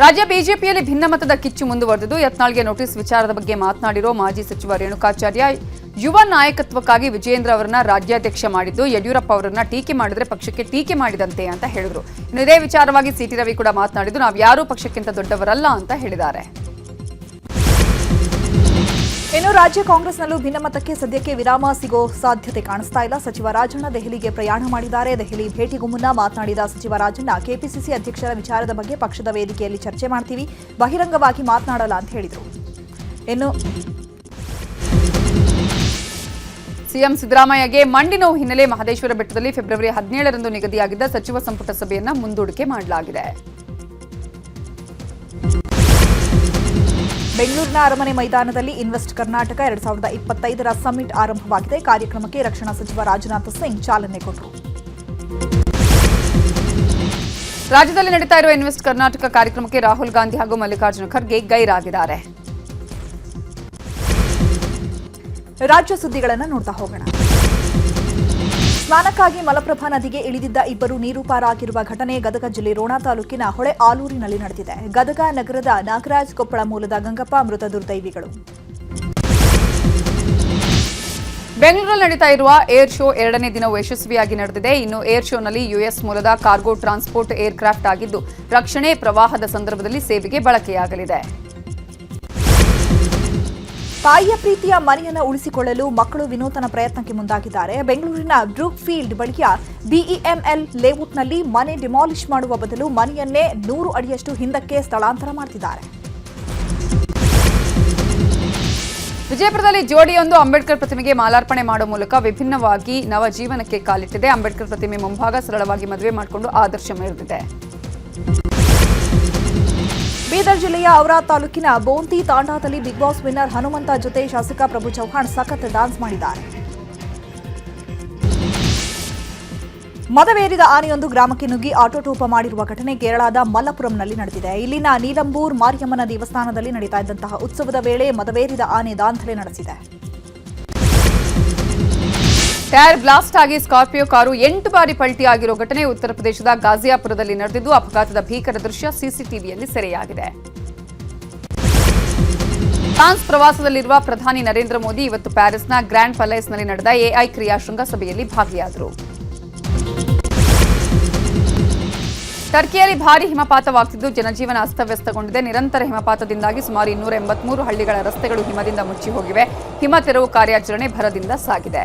ರಾಜ್ಯ ಬಿಜೆಪಿಯಲ್ಲಿ ಭಿನ್ನಮತದ ಕಿಚ್ಚು ಮುಂದುವರೆದಿದ್ದು, ಯತ್ನಾಳ್ಗೆ ನೋಟಿಸ್ ವಿಚಾರದ ಬಗ್ಗೆ ಮಾತನಾಡಿರೋ ಮಾಜಿ ಸಚಿವ ರೇಣುಕಾಚಾರ್ಯ, ಯುವ ನಾಯಕತ್ವಕ್ಕಾಗಿ ವಿಜಯೇಂದ್ರ ಅವರನ್ನ ರಾಜ್ಯಾಧ್ಯಕ್ಷ ಮಾಡಿದ್ದು, ಯಡಿಯೂರಪ್ಪ ಅವರನ್ನ ಟೀಕೆ ಮಾಡಿದ್ರೆ ಪಕ್ಷಕ್ಕೆ ಟೀಕೆ ಮಾಡಿದಂತೆ ಅಂತ ಹೇಳಿದ್ರು. ಇನ್ನು ಇದೇ ವಿಚಾರವಾಗಿ ಸಿಟಿ ರವಿ ಕೂಡ ಮಾತನಾಡಿದ್ದು ನಾವು ಯಾರೂ ಪಕ್ಷಕ್ಕಿಂತ ದೊಡ್ಡವರಲ್ಲ ಅಂತ ಹೇಳಿದ್ದಾರೆ. ಇನ್ನು ರಾಜ್ಯ ಕಾಂಗ್ರೆಸ್ನಲ್ಲೂ ಭಿನ್ನಮತಕ್ಕೆ ಸದ್ಯಕ್ಕೆ ವಿರಾಮ ಸಿಗೋ ಸಾಧ್ಯತೆ ಕಾಣಿಸ್ತಾ ಇಲ್ಲ. ಸಚಿವ ರಾಜಣ್ಣ ದೆಹಲಿಗೆ ಪ್ರಯಾಣ ಮಾಡಿದ್ದಾರೆ. ದೆಹಲಿ ಭೇಟಿಗೂ ಮುನ್ನ ಮಾತನಾಡಿದ ಸಚಿವ ರಾಜಣ್ಣ, ಕೆಪಿಸಿಸಿ ಅಧ್ಯಕ್ಷರ ವಿಚಾರದ ಬಗ್ಗೆ ಪಕ್ಷದ ವೇದಿಕೆಯಲ್ಲಿ ಚರ್ಚೆ ಮಾಡ್ತೀವಿ. ಬಹಿರಂಗವಾಗಿ ಮಾತನಾಡಲ್ಲ ಅಂತ ಹೇಳಿದರು. ಇನ್ನು ಸಿಎಂ ಸಿದ್ದರಾಮಯ್ಯಗೆ ಮಂಡಿ ನೋವು ಹಿನ್ನೆಲೆ ಮಹದೇಶ್ವರ ಬೆಟ್ಟದಲ್ಲಿ ಫೆಬ್ರವರಿ ಹದಿನೇಳರಂದು ನಿಗದಿಯಾಗಿದ್ದ ಸಚಿವ ಸಂಪುಟ ಸಭೆಯನ್ನು ಮುಂದೂಡಿಕೆ ಮಾಡಲಾಗಿದೆ. ಬೆಂಗಳೂರಿನ ಅರಮನೆ ಮೈದಾನದಲ್ಲಿ ಇನ್ವೆಸ್ಟ್ ಕರ್ನಾಟಕ ಎರಡ್ ಸಾವಿರದ ಇಪ್ಪತ್ತೈದರ ಸಮ್ಮಿಟ್ ಆರಂಭವಾಗಿದೆ. ಕಾರ್ಯಕ್ರಮಕ್ಕೆ ರಕ್ಷಣಾ ಸಚಿವ ರಾಜನಾಥ್ ಸಿಂಗ್ ಚಾಲನೆ ಕೊಟ್ಟರು. ರಾಜ್ಯದಲ್ಲಿ ನಡೀತಾ ಇರುವ ಇನ್ವೆಸ್ಟ್ ಕರ್ನಾಟಕ ಕಾರ್ಯಕ್ರಮಕ್ಕೆ ರಾಹುಲ್ ಗಾಂಧಿ ಹಾಗೂ ಮಲ್ಲಿಕಾರ್ಜುನ ಖರ್ಗೆ ಗೈರಾಗಿದ್ದಾರೆ. ರಾಜ್ಯ ಸುದ್ದಿಗಳನ್ನು ನೋಡ್ತಾ ಹೋಗೋಣ. ಸ್ನಾನಕ್ಕಾಗಿ ಮಲಪ್ರಭಾ ನದಿಗೆ ಇಳಿದಿದ್ದ ಇಬ್ಬರು ನೀರು ಪಾರಾಗಿರುವ ಘಟನೆ ಗದಗ ಜಿಲ್ಲೆ ರೋಣ ತಾಲೂಕಿನ ಹೊಳೆ ಆಲೂರಿನಲ್ಲಿ ನಡೆದಿದೆ. ಗದಗ ನಗರದ ನಾಗರಾಜ್ ಕೊಪ್ಪಳ ಮೂಲದ ಗಂಗಪ್ಪ ಮೃತ ದುರ್ದೈವಿಗಳು. ಬೆಂಗಳೂರಲ್ಲಿ ನಡೀತಾ ಇರುವ ಏರ್ ಶೋ ಎರಡನೇ ದಿನವೂ ಯಶಸ್ವಿಯಾಗಿ ನಡೆದಿದೆ. ಇನ್ನು ಏರ್ ಶೋನಲ್ಲಿ ಯುಎಸ್ ಮೂಲದ ಕಾರ್ಗೋ ಟ್ರಾನ್ಸ್ಪೋರ್ಟ್ ಏರ್ಕ್ರಾಫ್ಟ್ ಆಗಿದ್ದು, ರಕ್ಷಣೆ ಪ್ರವಾಹದ ಸಂದರ್ಭದಲ್ಲಿ ಸೇವೆಗೆ ಬಳಕೆಯಾಗಲಿದೆ. ತಾಯಿಯ ಪ್ರೀತಿಯ ಮನೆಯನ್ನು ಉಳಿಸಿಕೊಳ್ಳಲು ಮಕ್ಕಳು ವಿನೂತನ ಪ್ರಯತ್ನಕ್ಕೆ ಮುಂದಾಗಿದ್ದಾರೆ. ಬೆಂಗಳೂರಿನ ಬ್ರೂಕ್ ಫೀಲ್ಡ್ ಬಳಿಯ ಬಿಇಎಂಎಲ್ ಲೇಔಟ್ನಲ್ಲಿ ಮನೆ ಡಿಮಾಲಿಷ್ ಮಾಡುವ ಬದಲು ಮನೆಯನ್ನೇ ನೂರು ಅಡಿಯಷ್ಟು ಹಿಂದಕ್ಕೆ ಸ್ಥಳಾಂತರ ಮಾಡ್ತಿದ್ದಾರೆ. ವಿಜಯಪುರದಲ್ಲಿ ಜೋಡಿಯೊಂದು ಅಂಬೇಡ್ಕರ್ ಪ್ರತಿಮೆಗೆ ಮಾಲಾರ್ಪಣೆ ಮಾಡುವ ಮೂಲಕ ವಿಭಿನ್ನವಾಗಿ ನವ ಜೀವನಕ್ಕೆ ಕಾಲಿಟ್ಟಿದೆ. ಅಂಬೇಡ್ಕರ್ ಪ್ರತಿಮೆ ಮುಂಭಾಗ ಸರಳವಾಗಿ ಮದುವೆ ಮಾಡಿಕೊಂಡು ಆದರ್ಶ ಮೆರೆದಿದೆ. ಬೀದರ್ ಜಿಲ್ಲೆಯ ಔರಾ ತಾಲೂಕಿನ ಬೋಂತಿ ತಾಂಡಾದಲ್ಲಿ ಬಿಗ್ ಬಾಸ್ ವಿನ್ನರ್ ಹನುಮಂತ ಜೊತೆ ಶಾಸಕ ಪ್ರಭು ಚೌಹಾಣ್ ಸಖತ್ ಡಾನ್ಸ್ ಮಾಡಿದ್ದಾರೆ. ಮದವೇರಿದ ಆನೆಯೊಂದು ಗ್ರಾಮಕ್ಕೆ ನುಗ್ಗಿ ಆಟೋಟೋಪ ಮಾಡಿರುವ ಘಟನೆ ಕೇರಳದ ಮಲ್ಲಪುರಂನಲ್ಲಿ ನಡೆದಿದೆ. ಇಲ್ಲಿನ ನೀಲಂಬೂರ್ ಮಾರಿಯಮ್ಮನ ದೇವಸ್ಥಾನದಲ್ಲಿ ನಡೀತಾ ಇದ್ದಂತಹ ಉತ್ಸವದ ವೇಳೆ ಮದವೇರಿದ ಆನೆ ದಾಂಧಲೆ ನಡೆಸಿದೆ. ಟೈರ್ ಬ್ಲಾಸ್ಟ್ ಆಗಿ ಸ್ಕಾರ್ಪಿಯೋ ಕಾರು ಎಂಟು ಬಾರಿ ಪಲ್ಟಿಯಾಗಿರೋ ಘಟನೆ ಉತ್ತರ ಪ್ರದೇಶದ ಗಾಜಿಯಾಪುರದಲ್ಲಿ ನಡೆದಿದ್ದು, ಅಪಘಾತದ ಭೀಕರ ದೃಶ್ಯ ಸಿಸಿಟಿವಿಯಲ್ಲಿ ಸೆರೆಯಾಗಿದೆ. ಫ್ರಾನ್ಸ್ ಪ್ರವಾಸದಲ್ಲಿರುವ ಪ್ರಧಾನಿ ನರೇಂದ್ರ ಮೋದಿ ಇವತ್ತು ಪ್ಯಾರಿಸ್ನ ಗ್ರ್ಯಾಂಡ್ ಪ್ಯಾಲೇಸ್ನಲ್ಲಿ ನಡೆದ ಎಐ ಕ್ರಿಯಾ ಶೃಂಗಸಭೆಯಲ್ಲಿ ಭಾಗಿಯಾದರು. ಟರ್ಕಿಯಲ್ಲಿ ಭಾರೀ ಹಿಮಪಾತವಾಗ್ತಿದ್ದು, ಜನಜೀವನ ಅಸ್ತವ್ಯಸ್ತಗೊಂಡಿದೆ. ನಿರಂತರ ಹಿಮಪಾತದಿಂದಾಗಿ ಸುಮಾರು ಇನ್ನೂರ ಎಂಬತ್ಮೂರು ಹಳ್ಳಿಗಳ ರಸ್ತೆಗಳು ಹಿಮದಿಂದ ಮುಚ್ಚಿ ಹೋಗಿವೆ ಹಿಮ ತೆರವು ಕಾರ್ಯಾಚರಣೆ ಭರದಿಂದ ಸಾಗಿದೆ.